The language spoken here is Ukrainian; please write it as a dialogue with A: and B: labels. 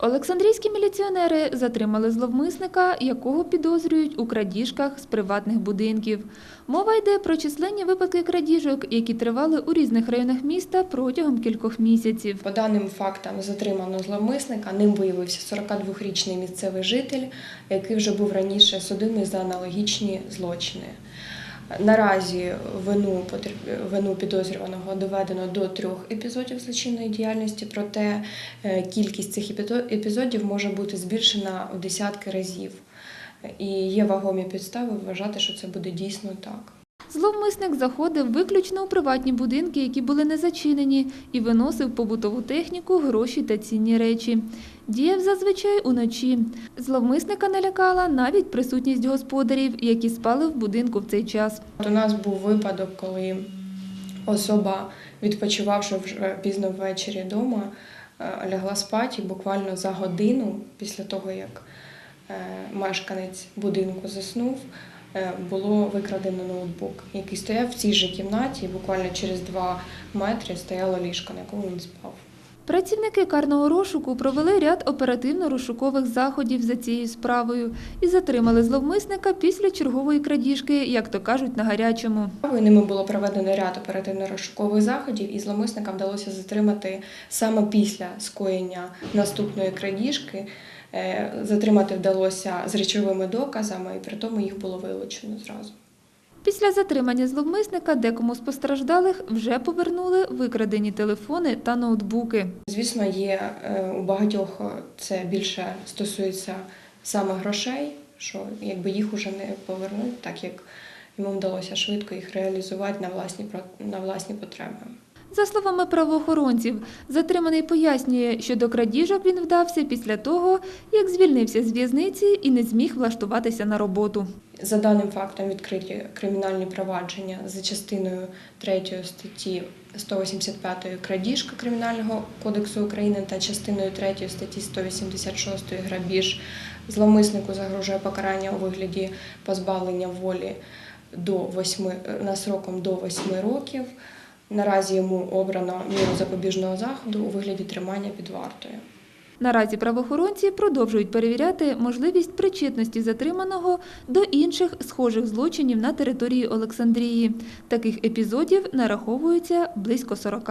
A: Олександрійські міліціонери затримали зловмисника, якого підозрюють у крадіжках з приватних будинків. Мова йде про численні випадки крадіжок, які тривали у різних районах міста протягом кількох місяців.
B: По даним фактам затримано зловмисника. Ним виявився 42-річний місцевий житель, який вже був раніше судимий за аналогічні злочини. Наразі вину, вину підозрюваного доведено до трьох епізодів злочинної діяльності, проте е, кількість цих епізодів може бути збільшена у десятки разів. І є вагомі підстави вважати, що це буде дійсно так.
A: Зловмисник заходив виключно у приватні будинки, які були не зачинені, і виносив побутову техніку, гроші та цінні речі. Діяв зазвичай уночі. Зловмисника не лякала навіть присутність господарів, які спали в будинку в цей час.
B: У нас був випадок, коли особа, відпочивавши вже пізно ввечері вдома, е, лягла спати буквально за годину після того, як е, мешканець будинку заснув, було викрадено ноутбук, який стояв в цій же кімнаті, і буквально через два метри стояло ліжко, на якому він спав.
A: Працівники карного розшуку провели ряд оперативно-розшукових заходів за цією справою і затримали зловмисника після чергової крадіжки, як то кажуть, на гарячому.
B: Ними було проведено ряд оперативно-розшукових заходів, і зловмисника вдалося затримати саме після скоєння наступної крадіжки. Е, Затримати вдалося з речовими доказами, і при тому їх було вилучено зразу.
A: Після затримання зловмисника декому з постраждалих вже повернули викрадені телефони та ноутбуки.
B: Звісно, є е, у багатьох це більше стосується саме грошей, що якби їх уже не повернуть, так як йому вдалося швидко їх реалізувати на власні на власні потреби.
A: За словами правоохоронців, затриманий пояснює, що до крадіжок він вдався після того, як звільнився з в'язниці і не зміг влаштуватися на роботу.
B: За даним фактом відкриті кримінальні провадження за частиною 3 статті 185 крадіжка Кримінального кодексу України та частиною 3 статті 186 грабіж. Зловмиснику загрожує покарання у вигляді позбавлення волі до 8, на сроком до 8 років. Наразі йому обрано міру запобіжного заходу у вигляді тримання під вартою.
A: Наразі правоохоронці продовжують перевіряти можливість причетності затриманого до інших схожих злочинів на території Олександрії. Таких епізодів нараховується близько 40.